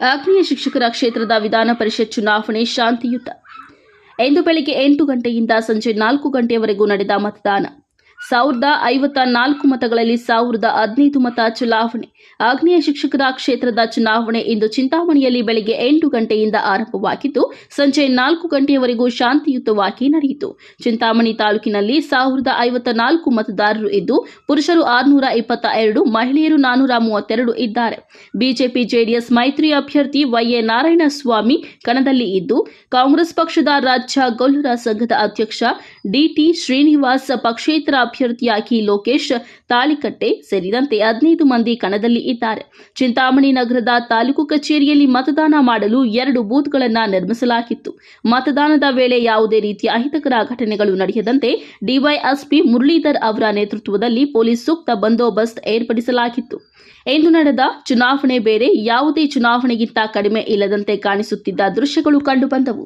ಆಗ್ನೇಯ ಶಿಕ್ಷಕರ ಕ್ಷೇತ್ರದ ವಿಧಾನ ಪರಿಷತ್ ಚುನಾವಣೆ ಶಾಂತಿಯುತ. ಇಂದು ಬೆಳಿಗ್ಗೆ ಎಂಟು ಗಂಟೆಯಿಂದ ಸಂಜೆ ನಾಲ್ಕು ಗಂಟೆಯವರೆಗೂ ನಡೆದ ಮತದಾನ. ಸಾವಿರದ ಐವತ್ತ ನಾಲ್ಕು ಮತಗಳಲ್ಲಿ ಸಾವಿರದ ಹದಿನೈದು ಮತ ಚುನಾವಣೆ ಆಗ್ನೇಯ ಶಿಕ್ಷಕರ ಕ್ಷೇತ್ರದ ಚುನಾವಣೆ ಇಂದು ಚಿಂತಾಮಣಿಯಲ್ಲಿ ಬೆಳಗ್ಗೆ ಎಂಟು ಗಂಟೆಯಿಂದ ಆರಂಭವಾಗಿದ್ದು, ಸಂಜೆ ನಾಲ್ಕು ಗಂಟೆಯವರೆಗೂ ಶಾಂತಿಯುತವಾಗಿ ನಡೆಯಿತು. ಚಿಂತಾಮಣಿ ತಾಲೂಕಿನಲ್ಲಿ ಸಾವಿರದ ಐವತ್ತ ನಾಲ್ಕು ಮತದಾರರು ಇದ್ದು, ಪುರುಷರು ಆರುನೂರ ಇಪ್ಪತ್ತ ಎರಡು, ಮಹಿಳೆಯರು ನಾನೂರ ಮೂವತ್ತೆರಡು ಇದ್ದಾರೆ. ಬಿಜೆಪಿ ಜೆಡಿಎಸ್ ಮೈತ್ರಿ ಅಭ್ಯರ್ಥಿ ವೈಎ ನಾರಾಯಣಸ್ವಾಮಿ ಕಣದಲ್ಲಿ ಇದ್ದು, ಕಾಂಗ್ರೆಸ್ ಪಕ್ಷದ ರಾಜ್ಯ ಗೊಲ್ಲರ ಸಂಘದ ಅಧ್ಯಕ್ಷ ಡಿಟಿ ಶ್ರೀನಿವಾಸ್ ಪಕ್ಷೇತರ ಅಭ್ಯರ್ಥಿಯಾಗಿ ಲೋಕೇಶ್, ತಾಳಿಕಟ್ಟೆ ಸೇರಿದಂತೆ ಹದಿನೈದು ಮಂದಿ ಕಣದಲ್ಲಿ ಇದ್ದಾರೆ. ಚಿಂತಾಮಣಿ ನಗರದ ತಾಲೂಕು ಕಚೇರಿಯಲ್ಲಿ ಮತದಾನ ಮಾಡಲು ಎರಡು ಬೂತ್ಗಳನ್ನು ನಿರ್ಮಿಸಲಾಗಿತ್ತು. ಮತದಾನದ ವೇಳೆ ಯಾವುದೇ ರೀತಿಯ ಅಹಿತಕರ ಘಟನೆಗಳು ನಡೆಯದಂತೆ ಡಿವೈಎಸ್ಪಿ ಮುರಳೀಧರ್ ಅವರ ನೇತೃತ್ವದಲ್ಲಿ ಪೊಲೀಸ್ ಸೂಕ್ತ ಬಂದೋಬಸ್ತ್ ಏರ್ಪಡಿಸಲಾಗಿತ್ತು. ಇಂದು ನಡೆದ ಚುನಾವಣೆ ಬೇರೆ ಯಾವುದೇ ಚುನಾವಣೆಗಿಂತ ಕಡಿಮೆ ಇಲ್ಲದಂತೆ ಕಾಣಿಸುತ್ತಿದ್ದ ದೃಶ್ಯಗಳು ಕಂಡುಬಂದವು.